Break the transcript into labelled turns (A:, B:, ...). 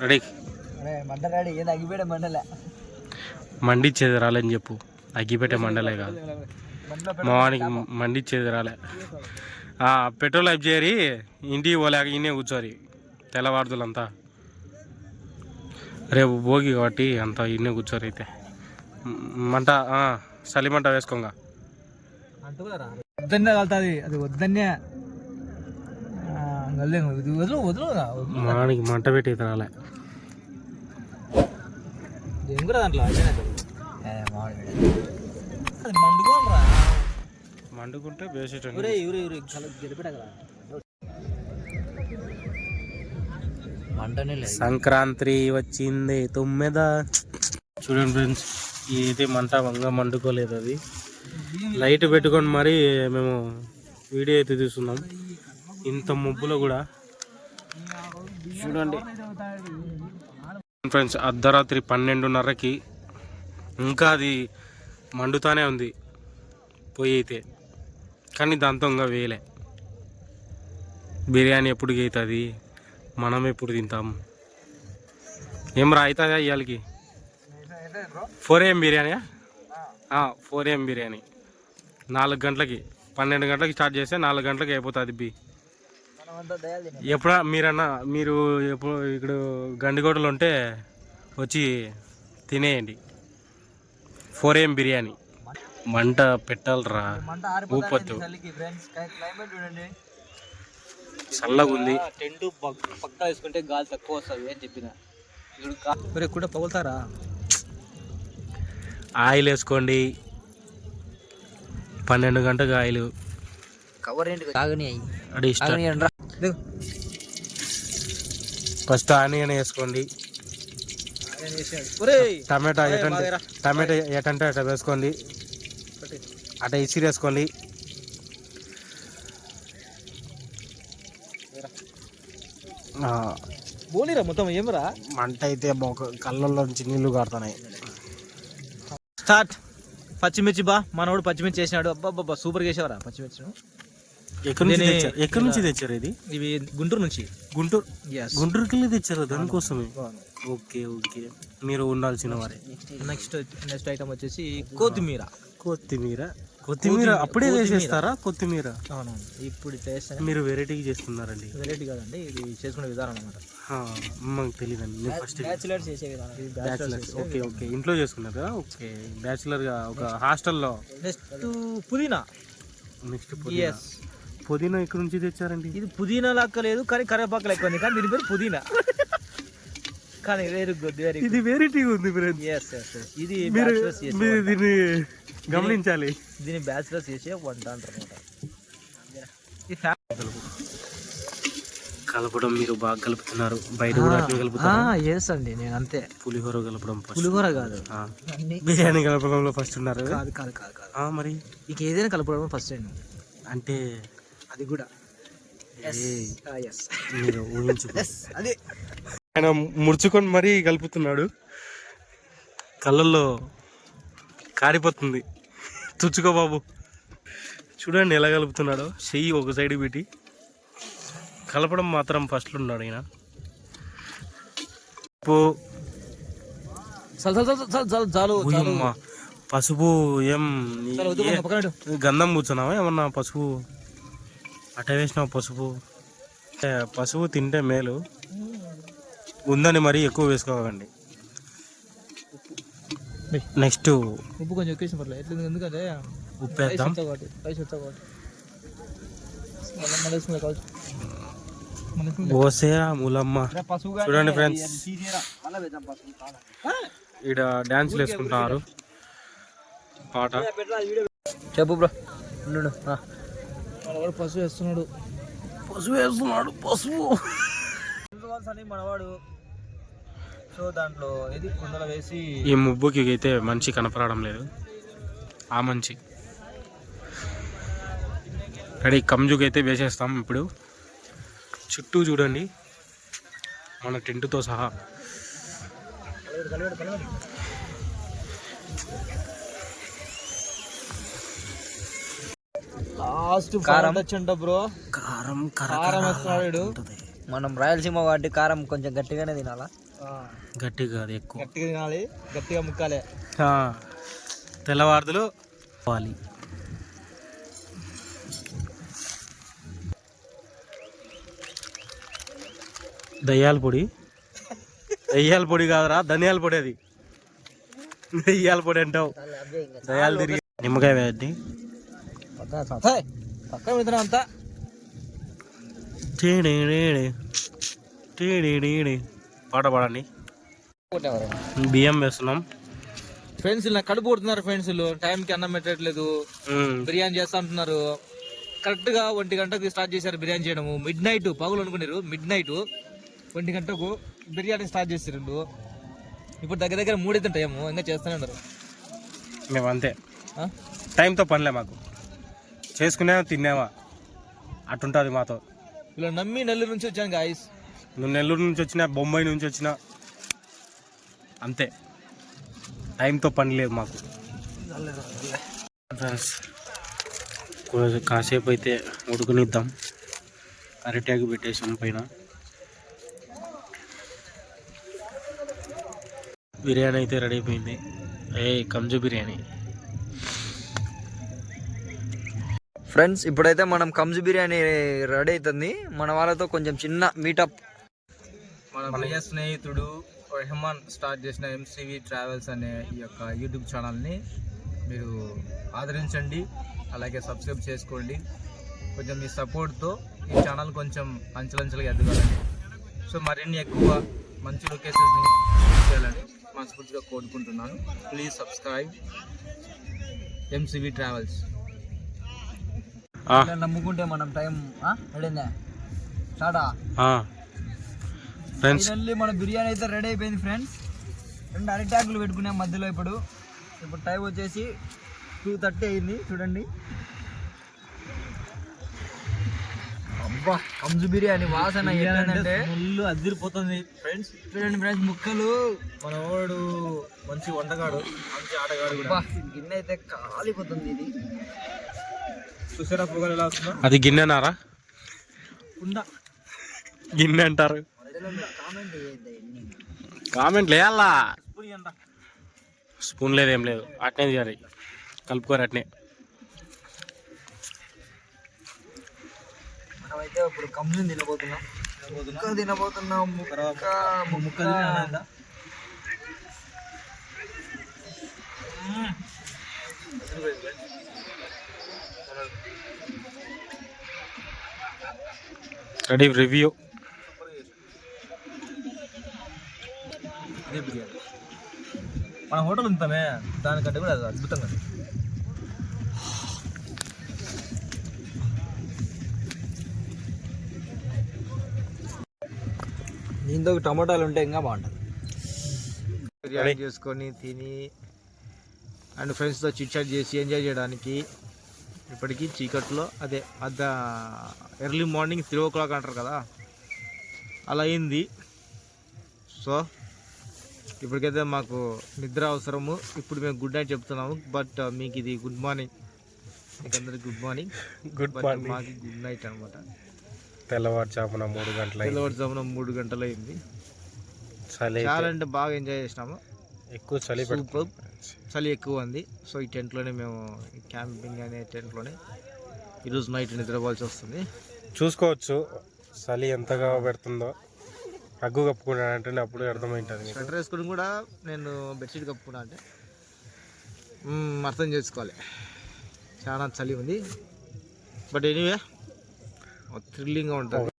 A: Ready
B: అరే మంట ready ఏది అగిపోయాడు మండలే?
A: మండిచ్చేది రాలేని చెప్పు. అగ్గిపెట్టే మండలే కాదు మా వానికి మండిచ్చేది రాలే. ఆ, పెట్రోల్ అయిపు చేరి ఇంటికి పోలేక ఈయనే కూర్చోరి. తెల్లవారుదులంతా రేపు భోగి కాబట్టి అంతా ఈయనే కూర్చోరు అయితే. మంట ఆ, చలి మంట వేసుకోగా
B: వద్దన్నే కలుతుంది అది వద్దన్నే ఇది వదులు వదులు
A: మా వానికి మంట పెట్టి
B: ఏం కూడా దాంట్లో మండుకోనరా
A: మండుకుంటే
B: లేదు.
A: సంక్రాంతి వచ్చింది తొమ్మిద. చూడండి ఫ్రెండ్స్ ఇది మంట వంగ మండుకోలేదు అది. లైట్ పెట్టుకొని మరి మేము వీడియో అయితే తీస్తున్నాం. ఇంత ముబ్బులో కూడా. చూడండి. ఫ్రెండ్స్ అర్ధరాత్రి పన్నెండున్నరకి ఇంకా అది మండుతానే ఉంది. పొయ్యి అయితే. కానీ దాంతో ఇంకా వేయలే. బిర్యానీ ఎప్పుడు అవుతుంది మనం ఎప్పుడు తింటాం? ఏం రా అవుతుందా ఇవాళకి four AM biryani four AM biryani. నాలుగు గంటలకి పన్నెండు గంటలకి స్టార్ట్ చేస్తే నాలుగు గంటలకి అయిపోతుంది బి. ఎప్పుడా మీరన్నా మీరు ఎప్పుడు ఇక్కడ గండికోటలో ఉంటే వచ్చి తినేయండి. Four AM biryani. మంట పెట్టాలరా. ఊపొద్దు. చల్లగా ఉంది.
B: టెంట్ పక్కా వేసుకుంటే గాలి తక్కువ వస్తుంది అని చెప్పిన ఇప్పుడు కూడా పగులుతారా?
A: ఆయిల్ వేసుకోండి పన్నెండు గంటకు ఆయిల్.
B: కవర్ ఏంటి కాగని అయ్యి.
A: ఫస్ట్ ఆనియన్ వేసుకోండి. టమాటా ఎటంటే టమాటా ఎటంటే అట్లా వేసుకోండి. అట్లా ఇసిరి వేసుకోండి. ఆ,
B: బోలిరా మొత్తం ఏమరా
A: మంట అయితే మొక కళ్ళల్లో నుంచి నీళ్ళు కారుతున్నాయి.
B: స్టార్ట్. పచ్చిమిర్చి బా. మనోడు పచ్చిమిర్చి చేసినాడు అబ్బా సూపర్ చేసేవరా పచ్చిమిర్చి
A: ఎక్కడి నుంచి
B: నేనే-
A: తెచ్చారు? ఎక్కడి నుంచి తెచ్చారు ఇది?
B: ఇవి గుంటూరు నుంచి.
A: గుంటూరు?
B: ఎస్
A: గుంటూరుకి వెళ్ళి తెచ్చారు? దానికోసమే? Okay okay. మీరు ఉండాల్సిన వారే.
B: నెక్స్ట్ నెక్స్ట్ ఐటమ్ వచ్చేసి కొత్తిమీర.
A: కొత్తిమీర? కొత్తిమీర అప్పుడే వేసేస్తారా కొత్తిమీర?
B: ఇప్పుడు చేస్తే
A: మీరు వెరైటీగా చేస్తున్నారండి.
B: వెరైటీ కాదండి ఇది చేసుకునే విధానం అనమాట
A: ఆ, మాకు తెలియదండి నేను ఫస్ట్
B: బ్యాచులర్స్ చేసే విధానం. ఇది
A: బ్యాచులర్స్ ఓకే ఓకే. ఇంట్లో చేసుకున్నారు? ఓకే. బ్యాచులర్గా ఒక హాస్టల్లో.
B: నెక్స్ట్ పుదీనా.
A: నెక్స్ట్ పుదీనా.
B: ఎస్
A: పుదీనా ఎక్కడి నుంచి తెచ్చారండి?
B: ఇది పుదీనా లెక్క లేదు కానీ కరివేపాకు లెక్క ఉంది. కానీ దీని పేరు పుదీనా. కానీ వెరీ గుడ్ వెరీ
A: ఇది వెరైటీగా ఉంది ఫ్రెండ్స్
B: ఎస్ ఎస్ ఇది
A: మీరు. దీన్ని గమనించాలి.
B: దీన్ని బ్యాచులర్స్ చేసే వంట అంటారు అనమాట ఈ ఫ్యా-
A: కలపడం మీరు బాగా కలుపుతున్నారు. బయట కూడా కలుపుతారు?
B: ఆ, ఎస్ అండి నేను అంతే.
A: పులిహోర కలపడం.
B: పులిహోర కాదు.
A: బిర్యానీ కలపడంలో ఫస్ట్ ఉన్నారు?
B: కాదు కాదు కాదు
A: మరి?
B: ఇక ఏదైనా కలపడం ఫస్ట్ టైం
A: అంటే
B: అది కూడా. అదే.
A: ఆయన ముడుచుకొని మరీ కలుపుతున్నాడు. కళ్ళల్లో కారిపోతుంది. తుచ్చుకో బాబు. చూడండి ఎలా కలుపుతున్నాడో. చెయ్యి ఒక సైడ్ పెట్టి. కలపడం మాత్రం ఫస్ట్లో ఉన్నాడు ఆయన పసుపు ఏం. గంధం కూర్చున్నావా? ఏమన్నా పసుపు అట్ట వేసినావు పసుపు? పసుపు తింటే మేలు. ఉందని మరీ ఎక్కువ వేసుకోకండి. నెక్స్ట్
B: ఉప్పు కొంచెం ఎక్కేసిన పర్లేదు. ఎట్లా ఎందుకంటే
A: ఉప్పు వేద్దాం.
B: వచ్చా కాబట్టి రైస్ వచ్చా కాబట్టి. మళ్ళీ మళ్ళీ వేసుకునే కావచ్చు? మళ్ళీ వేసుకునే.
A: ఓసే మూలమ్మ. చూడండి ఫ్రెండ్స్? ఈడ డ్యాన్స్లు వేసుకుంటున్నారు. పాట.
B: చెప్పు బ్రో. మనవాడు పసుపు వేస్తున్నాడు.
A: పసుపు వేస్తున్నాడు పసుపు
B: అని మనవాడు సో దాంట్లో ఇది కుండలో వేసి
A: ఈ ముబ్బుకి అయితే మంచి కనపడడం లేదు. ఆ మంచి. రెడీ కంజుకి అయితే వేసేస్తాం ఇప్పుడు. చుట్టూ చూడండి. మన టెంట్తో సహా.
B: లాస్ట్ కారం. వచ్చంట బ్రో.
A: కారం
B: కారం వేస్తున్నాడు. మనం రాయలసీమ కాబట్టి కారం కొంచెం గట్టిగానే తినాలా?
A: గట్టిగా కాదు ఎక్కువ.
B: గట్టిగా తినాలి. గట్టిగా ముక్కాలి.
A: ఆ, తెల్లవారుదులు పోవాలి. దయ్యాల పొడి. దయ్యాల పొడి కాదురా ధనియాల పొడి అది. దయ్యాల పొడి అంటావు. దయ్యాలు తిరిగి నిమ్మకాయ వేయండి
B: పక్క మిత్రం అంతా
A: పాట పాడండి బియ్యం వేస్తున్నాం
B: ఫ్రెండ్స్ ఇలా కడుపు కొడుతున్నారు ఫ్రెండ్స్ టైంకి అన్నం పెట్టట్లేదు బిర్యానీ చేస్తా అంటున్నారు కరెక్ట్గా ఒంటి గంటకు స్టార్ట్ చేశారు బిర్యానీ చేయడము మిడ్ నైట్ పగులు అనుకున్నారు మిడ్ నైట్ ఒంటి గంటకు బిర్యానీ స్టార్ట్ చేసారు ఇప్పుడు దగ్గర దగ్గర మూడైతే టైం ఇంకా చేస్తూనే ఉన్నారు
A: మేము అంతే టైంతో పనిలే మాకు. చేసుకునేవా తినేవా అటుంటుంది మాతో.
B: ఇలా నమ్మి నెల్లూరు నుంచి వచ్చాను గాయస్
A: నువ్వు నెల్లూరు నుంచి వచ్చినా బొంబాయి నుంచి వచ్చినా అంతే. టైంతో పని లేదు మాకు. ఫ్రెండ్స్ కాసేపు అయితే ఉడుకునిద్దాం. అరిటాకు పెట్టేసాం పైన. బిర్యానీ అయితే రెడీ అయిపోయింది. ఏ కంజు బిర్యానీ.
C: ఫ్రెండ్స్ ఇప్పుడైతే మనం కంజు బిర్యానీ రెడీ అవుతుంది మన వాళ్ళతో కొంచెం చిన్న మీటప్
B: మన ప్రియ స్నేహితుడు రెహమాన్ స్టార్ట్ చేసిన ఎంసీవీ ట్రావెల్స్ అనే ఈ యొక్క యూట్యూబ్ ఛానల్ని మీరు ఆదరించండి. అలాగే సబ్స్క్రైబ్ చేసుకోండి. కొంచెం మీ సపోర్ట్తో ఈ ఛానల్ కొంచెం అంచెలంచెలుగా ఎదగాలని సో మరిన్ని ఎక్కువ మంచి లొకేషన్స్ని చేయాలని మనస్ఫూర్తిగా కోరుకుంటున్నాను. ప్లీజ్ సబ్స్క్రైబ్ ఎంసీవి ట్రావెల్స్
C: నమ్ముకుంటే మనం టైం రెడీనా? స్టార్టా?
A: ఫ్రెండ్స్.
C: ఫైనల్లీ మన బిర్యానీ అయితే రెడీ అయిపోయింది ఫ్రెండ్స్. రెండు అరిటాకులు పెట్టుకున్నాం మధ్యలో ఇప్పుడు. ఇప్పుడు టైం వచ్చేసి టూ థర్టీ అయింది చూడండి. అబ్బా కంజు బిర్యానీ వాసన ఏంటంటే
B: ముళ్ళు అదిరిపోతుంది. ఫ్రెండ్స్
C: చూడండి ఫ్రెండ్స్ ముక్కలు.
B: మన వాడు మంచి వంటగాడు మంచి ఆటగాడు
C: గిన్నె అయితే కాలిపోతుంది ఇది.
B: చూసారా పొగలు ఎలా వస్తుందో?
A: అది గిన్నెనారా?
B: ఉందా
A: గిన్నె అంటారు
C: కామెంట్
A: లేయాలా? స్పూన్ లేదు ఏం లేదు. అట్నే తీయాలి. కలుపుకోరు అట్నే.
C: మనమైతే ఇప్పుడు కంజుని తినబోతున్నాం. ముక్క తినబోతున్నాం. ముక్క ముక్క.
A: Ready review.
B: మన హోటల్ ఉంటామే దానికంటే కూడా అది అద్భుతంగా.
C: దీంతో టమాటాలు ఉంటే ఇంకా బాగుంటుంది.
B: బిర్యానీ చేసుకొని తిని అండ్ ఫ్రెండ్స్తో చిట్ చాట్ చేసి ఎంజాయ్ చేయడానికి ఇప్పటికీ చీకట్లో అదే అద్ద early morning three o'clock అంటారు కదా? అలా అయింది. సో ఇప్పటికైతే మాకు నిద్ర అవసరము. ఇప్పుడు మేము గుడ్ నైట్ చెప్తున్నాము. బట్ మీకు ఇది గుడ్ మార్నింగ్ మీకు అందరికి గుడ్ మార్నింగ్
A: గుడ్ మార్నింగ్
B: మాకు గుడ్ నైట్ అనమాట
A: తెల్లవారుజామున మూడు గంటల
B: తెల్లవారుజామున మూడు గంటలు అయింది
A: చలి
B: అంటే బాగా ఎంజాయ్ చేసినాము.
A: ఎక్కువ చలి
B: Superb. చలి ఎక్కువ ఉంది సో ఈ టెంట్లోనే మేము ఈ క్యాంపింగ్ అనే టెంట్లోనే ఈరోజు నైట్ నిద్రపోవాల్సి వస్తుంది.
A: చూసుకోవచ్చు చలి ఎంతగా పెడుతుందో. రగ్గు కప్పుకున్నానంటే అప్పుడు అర్థమైంటుంది.
B: స్వెటర్ వేసుకుని కూడా నేను బెడ్షీట్ కప్పుకున్నా అంటే అర్థం చేసుకోవాలి. చాలా చలి ఉంది. బట్ ఎనీవే థ్రిల్లింగ్గా ఉంటుంది.